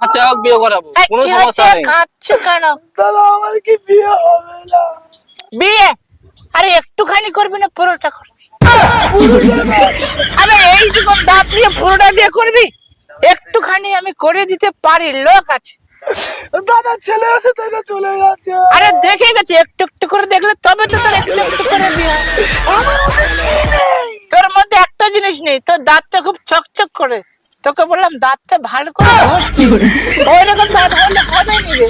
বাচ্চা হোক বিয়ে করাবো কোনো সমস্যা নেই। কাঁদছো কেন? দাদা আমার কি বিয়ে হবে না? বিয়ে? আরে একটুখানি করবি না পুরোটা করবি। আরে এইটুকু দাঁত দিয়ে পুরোটা বিয়ে করবি? একটুখানি আমি করে দিতে পারি লোক আছে। দাদা ছেলে আছে থেকে চলে গেছে। আরে দেখে গেছে একটু একটু করে দেখলে তবে তো তোর একটু একটু করে বিয়ে। তোর মধ্যে একটা জিনিস নেই তোর দাঁতটা খুব চকচক করে। তোকে বললাম দাঁতটা ভালো করে ঘষ। ওইরকম দাঁত হলে হবে নি রে।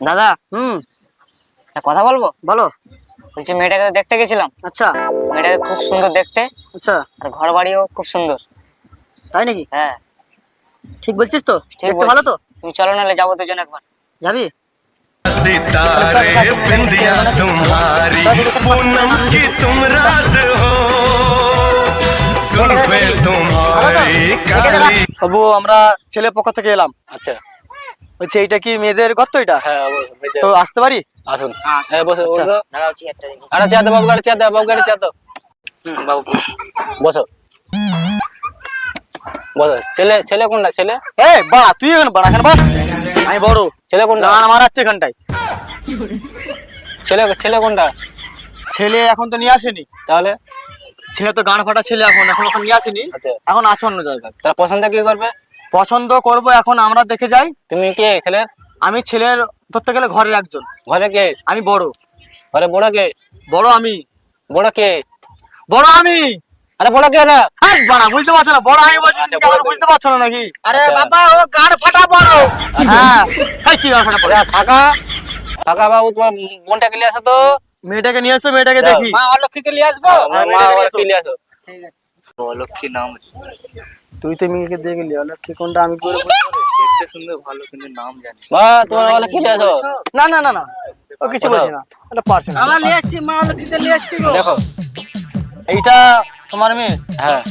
দাদা হুম। কথা বলব? বলো। বলছি মেয়েটাকে দেখতে গেছিলাম। আচ্ছা। মেয়েটাকে খুব সুন্দর দেখতে। আচ্ছা। আর ঘর বাড়িও খুব সুন্দর। তাই নাকি? হ্যাঁ। ঠিক বলছিস তো? ঠিক দেখতে ভালো তো? তুমি চলো নাহলে যাব দুজন একবার। যাবি? सितारे बिंदिया तुम्हारी पूनम की तुम रात हो जुल्फे तुम्हारी काली বাবু আমরা ছেলে পক্ষ থেকে এলাম আচ্ছা বলছি এইটা কি মেয়েদের গর্ত এটা হ্যাঁ অবশ্যই, ভেজে- তো আসতে পারি আসুন হ্যাঁ বসো আচ্ছা। বসো দাঁড়াচ্ছি একটা জিনিস। আরে চেয়ার দাও বাবু গাড়ি চেয়ার দাও বাবু গাড়ি চেয়ার দাও বাবু বসো বসো ছেলে ছেলে কোনটা ছেলে এ বাড়া তুই এখানে বাড়া এখানে বস আমি বড়। ছেলে কোনটা? গান মারাচ্ছে এখানটায়। ছেলে ছেলে কোনটা? ছেলে এখন তো নিয়ে আসেনি। তাহলে? ছেলে তো গান ফাটা ছেলে এখন এখন এখন নিয়ে আসেনি। আচ্ছা। এখন আছে অন্য জায়গায়। তাহলে পছন্দ কি করবে? পছন্দ করব এখন আমরা দেখে যাই। তুমি কে ছেলের? আমি ছেলের ধরতে গেলে ঘরের একজন। ঘরে কে? আমি বড়। ঘরে বড় কে? বড় আমি। বড় কে? বড় আমি। আরে বড় কে না আরে বাড়া বুঝতে পারছ না বড় আমি বলছি আচ্ছা। বুঝতে পারছ না নাকি? আরে বাবা, ও ফাটা বড় হ্যাঁ। কি ফাটা বড় আরে ফাঁকা। ফাঁকা বাবু তোমার বোনটাকে নিয়ে আসো তো? মেয়েটাকে নিয়ে এসো মেয়েটাকে দেখি। মা অলক্ষীকে নিয়ে আসব? হ্যাঁ, মা মেয়েটাকে নিয়ে অলক্ষী নিয়ে আসো। অলক্ষী নাম তুই তো মেয়েকে দিয়ে গেলি অলক্ষী কোনটা আমি করে দেখতে সুন্দর ভালো কিন্তু নাম জানি। মা তোমার অলক্ষী নিয়ে আসো। না না না না। ও কিছু? বলছি না। এটা পারছে না। আমার নিয়ে আসছি মা নিয়ে আসছি গো। দেখো এইটা তোমার মেয়ে? হ্যাঁ।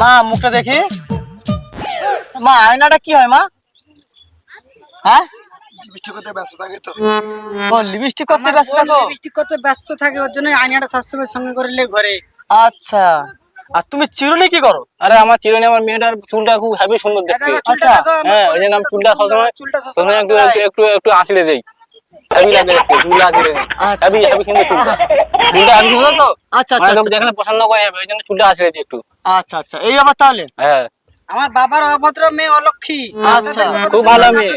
মা মুখটা দেখি। মা আয়নাটা কি হয় মা? হ্যাঁ? বৃষ্টি করতে ব্যস্ত থাকে তো ও লিপস্টিক করতে ব্যস্ত থাকো। বৃষ্টি করতে ব্যস্ত থাকে ওর জন্য আয়নাটা সবসময় সঙ্গে করে লে ঘরে। আচ্ছা। আর তুমি চিরুনি কি করো? আরে আমার চিরুনি আমার মেয়েটার চুলটা খুব হেভি সুন্দর দেখতে। আচ্ছা, হ্যাঁ ওই জন্য আমি চুলটা সবসময় চুলটা একটু একটু একটু একটু আঁচড়ে দেই। হেভি লাগে দেখতে চুলটা আঁচড়ে দেই হেভি হেভি সুন্দর চুলটা চুলটা হেভি সুন্দর তো আচ্ছা মানে আচ্ছা লোক যেখানে পছন্দ করে যাবে ওই জন্য চুলটা আঁচড়ে দিই একটু আচ্ছা আচ্ছা এই আবার তাহলে হ্যাঁ আমার বাবার অভদ্র মেয়ে অলক্ষী আচ্ছা, খুব ভালো মেয়ে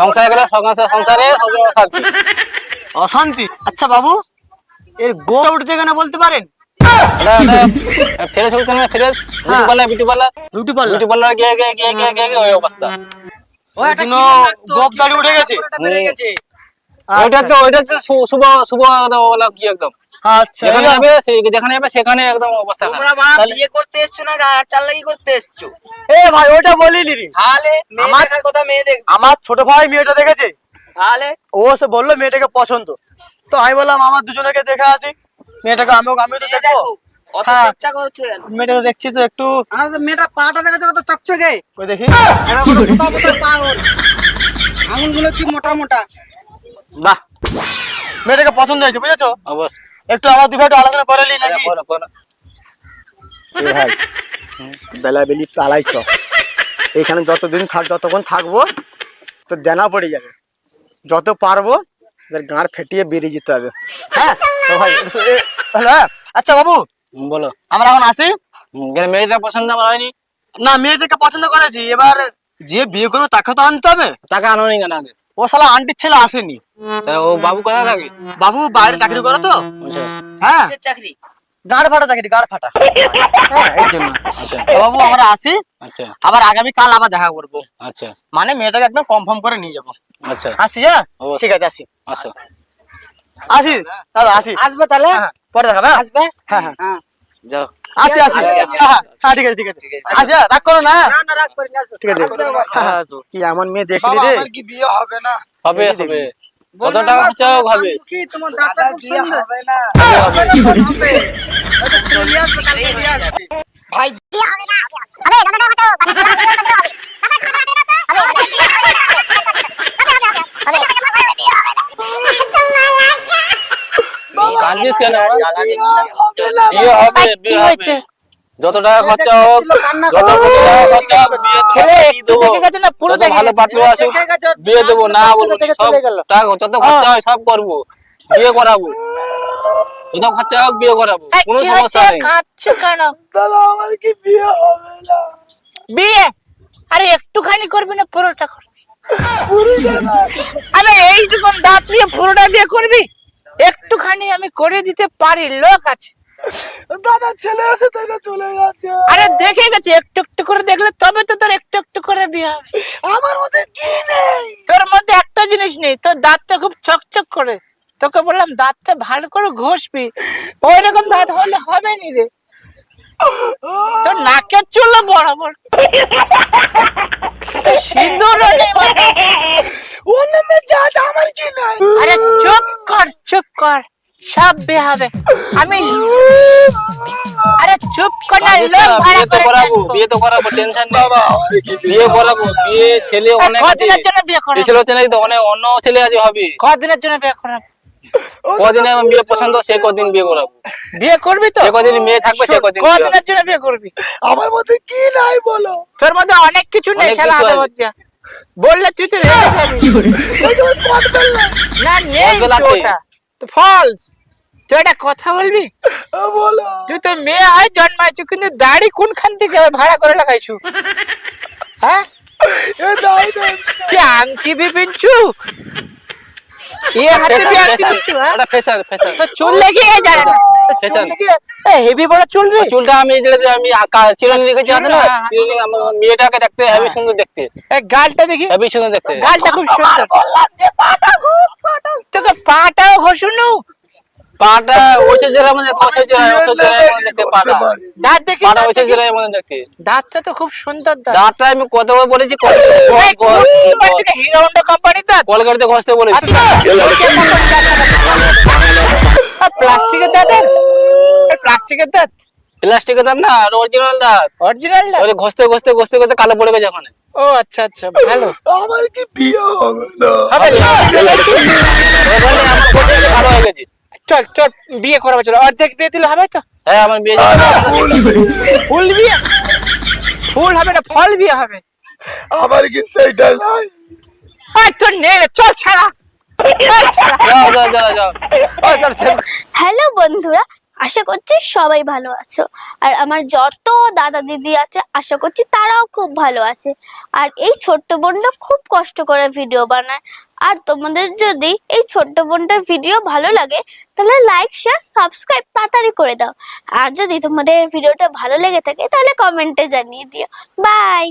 সংসারে গেলে সংসারে সংসারে অশান্তি আচ্ছা বাবু এর গোটা উঠেছে কেন বলতে পারেন এটা না গিয়ে গিয়ে গিয়ে গিয়ে গিয়ে গিয়ে ওই অবস্থা ও একটা গোপ দাড়ি উঠে গেছে ওইটা তো ওইটা তো শুভ শুভ কি একদম? আচ্ছা। যেখানে যাবে যেখানে যাবে সেখানে একদম অবস্থা তোমরা মা বিয়ে করতে এসছো না আর চাল্লাকি করতে এসছো? এ ভাই ওটা বলিনি রে। তাহলে আমার- কথা মেয়ে দেখ আমার ছোট ভাই মেয়েটা দেখেছে? তাহলে? ও সে বলল মেয়েটাকে পছন্দ। তো আমি বললাম আমার দুজনকে দেখে আসি। মেয়েটাকে আমিও আমি তো দেখব। দেখো অত হ্যাঁ। করছে। মেয়েটাকে দেখছি তো একটু। মেয়েটা পাটা দেখেছ কত চকচকে। দেখি। কি মোটা মোটা? বাহ। মেয়েটাকে পছন্দ হয়েছে বুঝেছ? অবশ্য একটু আমার দুই আলোচনা করে নি নাকি? করো, করো। ভাই বেলা বেলি পালাই চ এখানে যতদিন থাক যতক্ষণ থাকব তো দেনা পড়ে যাবে। যত পারব এদের গাঁড় ফেটিয়ে বেরিয়ে যেতে হবে। হ্যাঁ তো ভাই হ্যাঁ। আচ্ছা বাবু। বলো। আমরা এখন আসি। মেয়েটা পছন্দ আমার হয়নি। না মেয়েটাকে পছন্দ করেছি। এবার যে বিয়ে করবে তাকে তো আনতে হবে। তাকে আনো নি কেন আগে? ও শালা আন্টির ছেলে আসেনি। ও বাবু কোথায় থাকে? বাবু বাইরে চাকরি করে তো। আচ্ছা। হ্যাঁ। চাকরি? গাড় ফাটা চাকরি গাড় ফাটা। হ্যাঁ এই জন্য। আচ্ছা। বাবু আমরা আসি। আচ্ছা। আবার আগামী কাল আবার দেখা করব। আচ্ছা। মানে মেয়েটাকে একদম কনফার্ম করে নিয়ে যাব। আচ্ছা। আসি হ্যাঁ? ঠিক আছে আসি। আসো। আসি দাদা আসি। আসবে তাহলে? হ্যাঁ, পরে দেখাবে হ্যাঁ? আসবে? হ্যাঁ হ্যাঁ। হ্যাঁ। যাও আসি আসি হ্যাঁ হ্যাঁ, ঠিক আছে ঠিক আছে আসি হ্যাঁ, রাগ করো না হ্যাঁ? না না রাগ করি না ঠিক আছে আসবে আবার। হ্যাঁ, হ্যাঁ, কি এমন মেয়ে দেখলি রে কি বিয়ে হবে না হবে হবে কত বললাম টাকা না, খরচা হোক সোনা হবে কান্দুকি, তোমার দাঁতটা খুব সুন্দর হবে না হবে, হবে। হবে হবে ওটা ছেলে নিয়ে আসবে, কালকে নিয়ে আসবে। ভাই কাঁদছিস কেন বিয়ে হবে বিয়ে হয়েছে? যত টাকা খরচা হোক যত টাকা খরচা হোক ছেলে ছেলে দেবো। দেখে গেছে না, পুরো ভালো পাত্র আসুক বিয়ে দেবো না বলব সব টাকা যত খরচা হয় সব করব। বিয়ে করাবো। যত খরচা হোক বিয়ে করাবো। কোনো সমস্যা নেই। দাদা আমার কি বিয়ে হবে না? বিয়ে? আরে একটুখানি করবি না পুরোটা করবি। আরে এইটুকুন দাঁত নিয়ে পুরোটা বিয়ে করবি? একটুখানি আমি করে দিতে পারি লোক আছে। দাদা ছেলে এসে থেকে চলে গেছে। আরে দেখে গেছে একটু একটু করে দেখলে তবে তো তোর একটু একটু করে বিয়ে হবে। আমার মধ্যে কি নেই? তোর মধ্যে একটা জিনিস নেই তোর দাঁতটা খুব চকচক করে। তোকে বললাম দাঁতটা ভালো করে ঘষবি। ওই রকম দাঁত হলে হবে নি রে। তোর নাকের চুল তোর সিঁদুর নেই মাথায়। যা যা আমার কি নাই? আরে চুপ। সব বিয়ে হবে। আমি আরে চুপ কর না লোক ভাড়া বিয়ে তো করে করাবো বিয়ে তো করাবো টেনশন নেই। বিয়ে করাবো বিয়ে ছেলে অনেক আছে। কদিনের জন্য বিয়ে করাবো? ছেলে হচ্ছে না এই তো অনেক অন্য ছেলে আছে হবে কদিনের জন্য বিয়ে করাবো? কদিনে আমার বিয়ে পছন্দ সে কদিন বিয়ে করাবো। বিয়ে করবি তো? কদিন মেয়ে থাকবে সে কদিন কদিনের জন্য বিয়ে করবি? আমার মধ্যে কি নাই বলো? তোর মধ্যে অনেক কিছু নেই শালা আদে বজ্জা। বললে তুই তো রেগে যাবি। না। নেই তো ফলস তুই একটা কথা বলবি? বলো। তুই তো মেয়ে হয় জন্মাইছু কিন্তু দাড়ি কোনখান থেকে যাবে ভাড়া করে লাগাইছু। হ্যাঁ? এ নাই আংটি বি পিনছু এ হাতে বি আংটি পিনছু হ্যাঁ? চুল যায় না ফ্যাশন। হেভি বড় চুল রে। চুলটা আমি এই যে আমি আকা- রেখেছি হাতে না? হ্যাঁ। আমার মেয়েটাকে দেখতে হেবি সুন্দর দেখতে। এই গালটা দেখি। হেবি সুন্দর দেখতে। গালটা খুব সুন্দর। তোকে পাটাও ঘষুনু? পাটা ওইসে জেলার মধ্যে দেখতে ওইসে জেলায় ওইসে জেলায় মধ্যে দেখতে পাটা দাঁত দেখি পাটা ওইসে দেখি। মধ্যে দেখতে। দাঁতটা তো খুব সুন্দর দাঁত। দাঁতটা আমি কতবার বলেছি হিরো হন্ডা কোম্পানি দাঁত? কলকাতাতে ঘষতে বলেছি। আচ্ছা প্লাস্টিকের দাঁত? প্লাস্টিকের দাঁত? প্লাস্টিকের দাঁত না অরিজিনাল দাঁত। অরিজিনাল দাঁত? ওরে ঘষতে ঘষতে ঘষতে ঘষতে কালো পড়ে গেছে ওখানে। ও আচ্ছা আচ্ছা ভালো। আমার কি বিয়ে হবে না। হবে ভালো হয়ে গেছে। চল চল বিয়ে করাবো চলো। অর্ধেক বিয়ে দিলে হবে তো? হ্যাঁ আমার বিয়ে ফুল বিয়ে। ফুল হবে না ফল বিয়ে হবে? আমার কি সেইটা নাই। আর তোর নেই রে, চল ছাড়া। হ্যালো বন্ধুরা আশা করছি সবাই ভালো আছো। আর আমার যত দাদা দিদি আছে, আশা করছি তারাও খুব ভালো আছে। আর এই ছোট্ট বোনটা খুব কষ্ট করে ভিডিও বানায়। আর তোমাদের যদি এই ছোট্ট বোনটার ভিডিও ভালো লাগে, তাহলে লাইক শেয়ার সাবস্ক্রাইব তাড়াতাড়ি করে দাও। আর যদি তোমাদের ভিডিওটা ভালো লেগে থাকে, তাহলে কমেন্টে জানিয়ে দিও। বাই